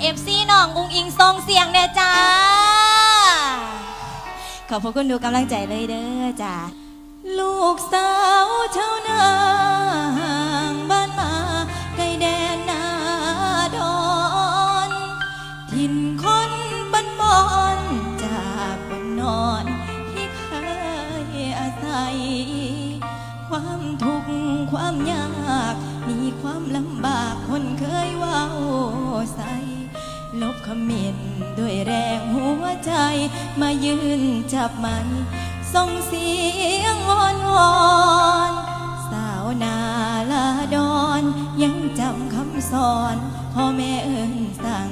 เอฟซีน้องอุงอิงทรงเสียงเนี่ยจ้า ขอบพระคุณดูกำลังใจเลยเด้อจ้าลูกสาวชาวนา ลบคำเมนด้วยแรงหัวใจมายืนจับมันส่งเสียงวอนวอนสาวนาลาดอนยังจำคำสอนพ่อแม่เอิญสั่ง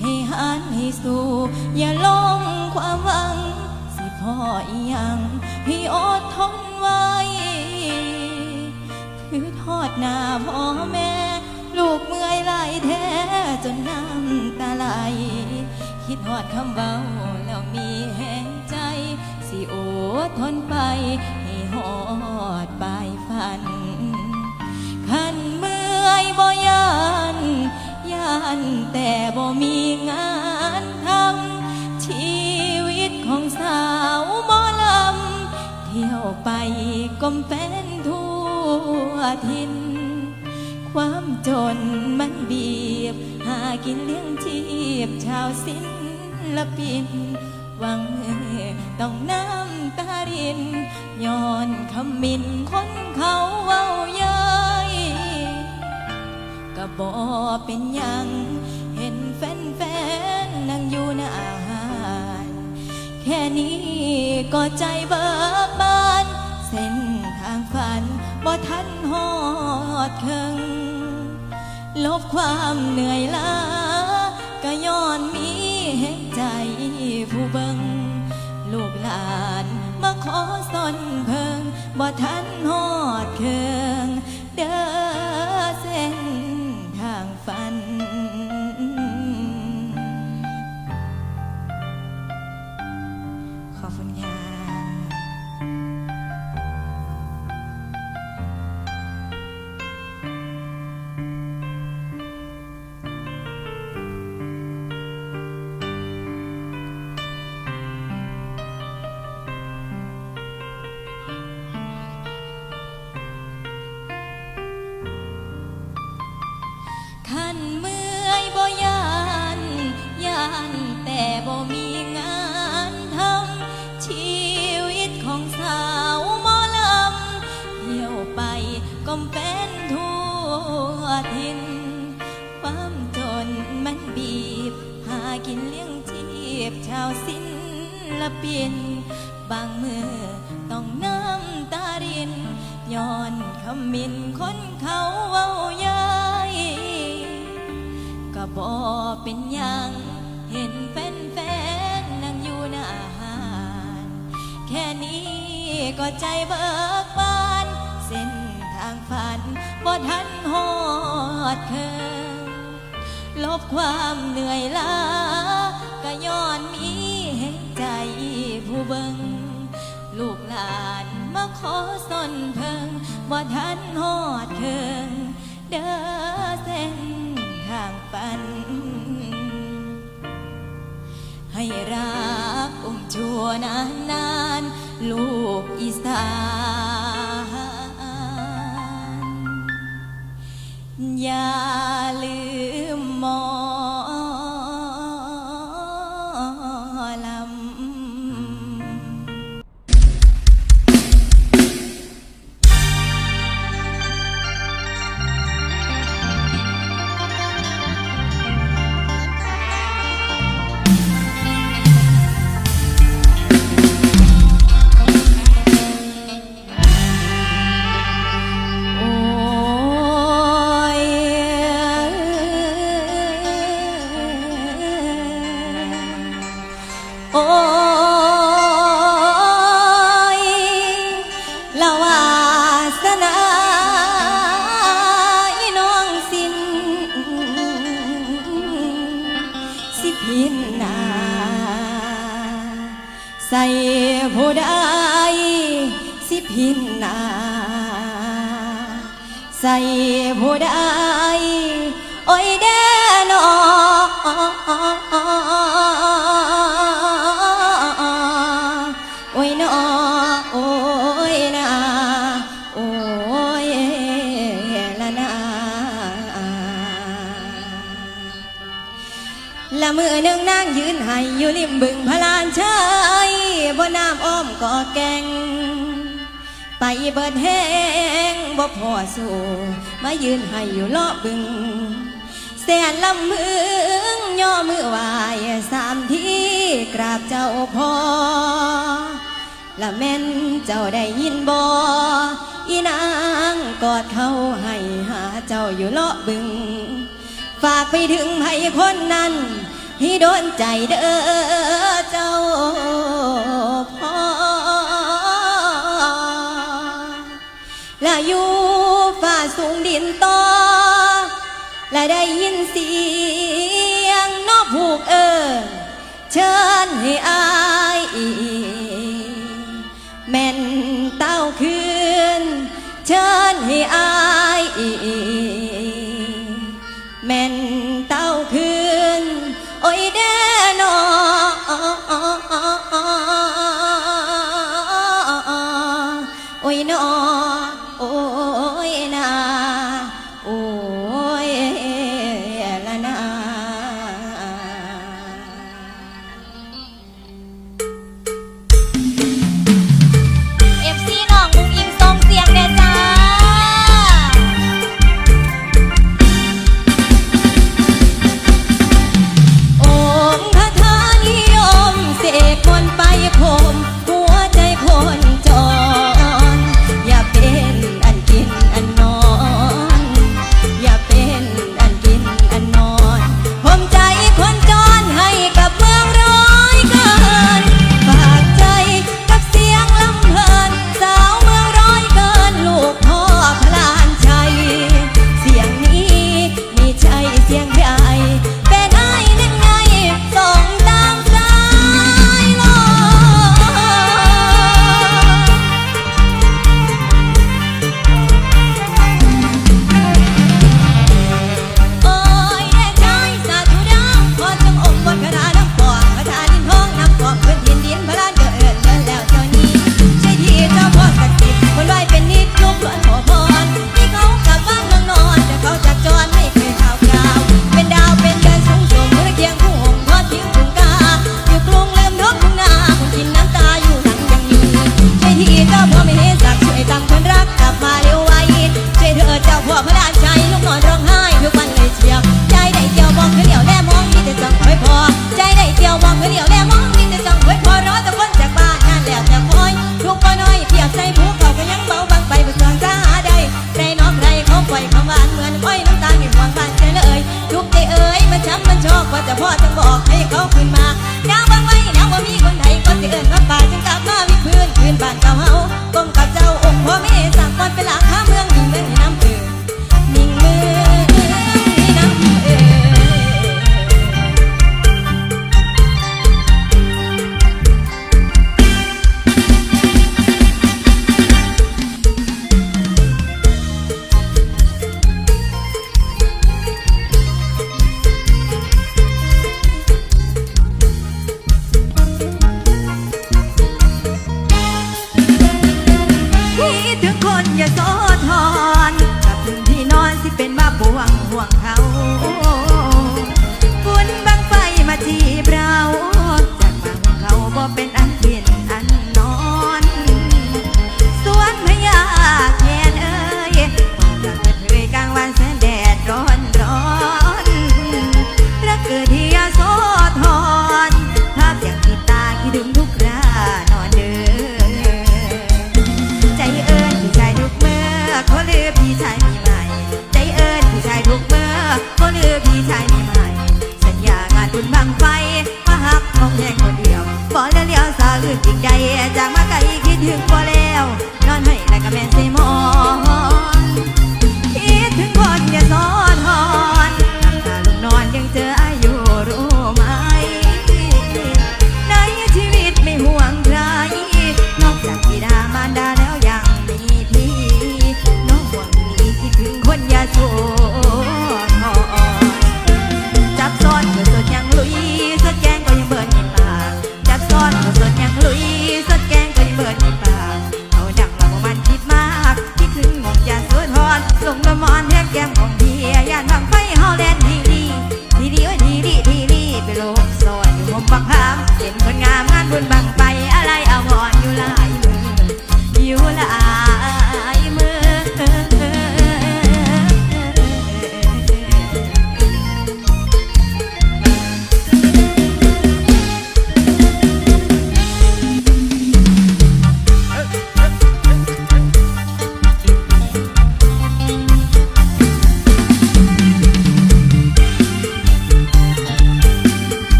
ให้หันให้สู้อย่าลงความหวัง สิพ่ออียังให้อดทนไว้คือทอดหน้าพ่อแม่ ลูกเมื่อยไหลแท้จนน้ำตาไหล คิดหอดคำเบาแล้วมีแหงใจ สิโอทนไป ให้หอดปลายฝัน ขันเมื่อยบ่ยันยันแต่บ่มีงานทำชีวิตของสาวมอลำเที่ยวไปก้มเป็นทั่วทิน ความจนมันบีบ หากินเลี้ยงชีพชาวศิลปิน หวังมือต้องน้ำตารินย้อนคำมินคนเขาเว้าเย้ยก็บอเป็นยังเห็นแฟนๆนั่งอยู่หน้าอาหารแค่นี้ก็ใจเบิกบาน เส้นทางฝันบ่ทันหอดเคิง ลบความเหนื่อยล้าก็ย้อนมีแห่งใจผู้เบิงลูกหลานมาขอสนเพิงบ่ทันหอดเคืองเด้อ ปิน บางมือต้องน้ำตารินย้อนคำมินคนเขาเว้าย้ยก็บอเป็นยังเห็นแฟนๆนั่งอยู่หน้าอาหารแค่นี้ก็ใจเบิกบาน เส้นทางฝันบ่ทันหอดเคิงลบความเหนื่อยล้าก็ย้อนมี เบิงลูกหลานมาขอสนเพิงบ่ทันหอดเคิงเด้อเส้นทางฝัน ให้รักอุ้มชัวนานนานลูกอีสานอย่าลืม พินนาใส่ผู้ใดสิพินนาใส่ผู้ใดโอ้ยแดนอางยืนให้อยู่ริมบึงพลานชายบ่น้ำอ้อมก่อแกง ไปเบิดแห้งบ่พอสู่มายืนให้อยู่เลาะบึงแสนลำมืองย่อมือวายสามที่กราบเจ้าพอละแม่นเจ้าได้ยินบ่อีนางกอดเขาให้หาเจ้าอยู่เลาะบึง ฝากไปถึงให้คนนั้น ให้โดนใจเด้อเจ้าพ่อและอยู่ฝ่าสูงดินต่อ และได้ยินเสียงนกผูกเออเชิญให้อายแม่นเต้าคืน เชิญให้อาย น้อง ใส่ผู้เขาก็ยังเบาบางไปบุตรจะหาได้ใจนองใรเขาปล่คำหวานเหมือนอ้น้ำตาลมีหวใจเลยทุกใจเอ้ยมันช้ำมันชอกว่าจะพ่อจะบอกให้เขาขึ้น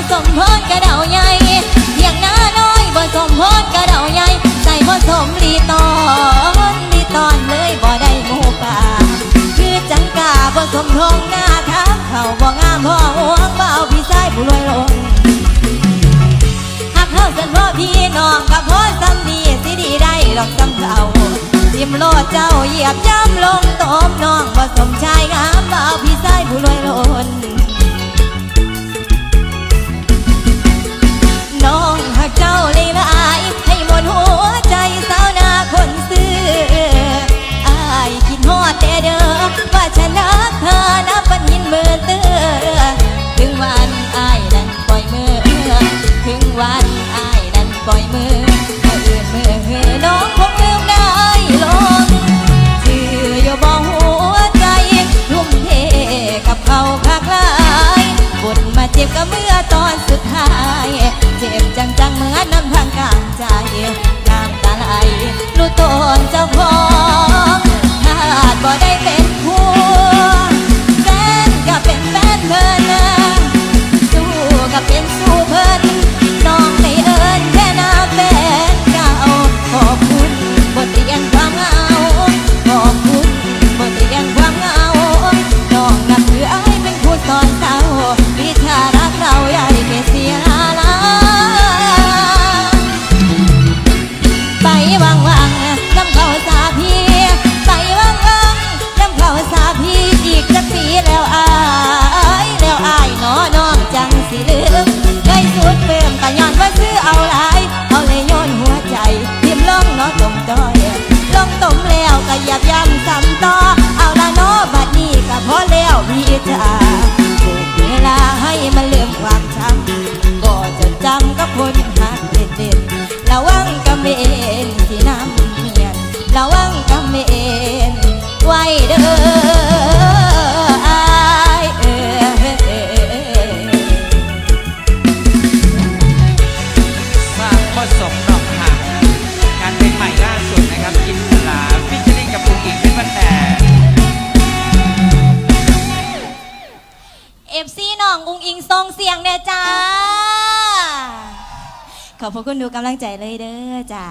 ่สมพดกระเดาใหญ่อย่างหน้าน้อยบ่สมพดกระเดาใหญ่ใส่พ่สมรีตอนรีตอนเลยบ่ได้หมู่ป่าคือจังกาบ่สมทองหน้าทางเขาบ่งามพ่อห่วงบ่เอาพี่ชายผู้รวยลงหากเฮาสันพ่อพี่น้องกับพ่อสันดีสิดีได้หรอกจำเขาจิ้มโลดเจ้าเหยียบย่ำลงตบน้องบ่สมชายงามบ่เอาพี่ชายผู้รวยล้น เลยว่าอากให้หมดหัวใจ กำลังใจเลยเด้อจ้า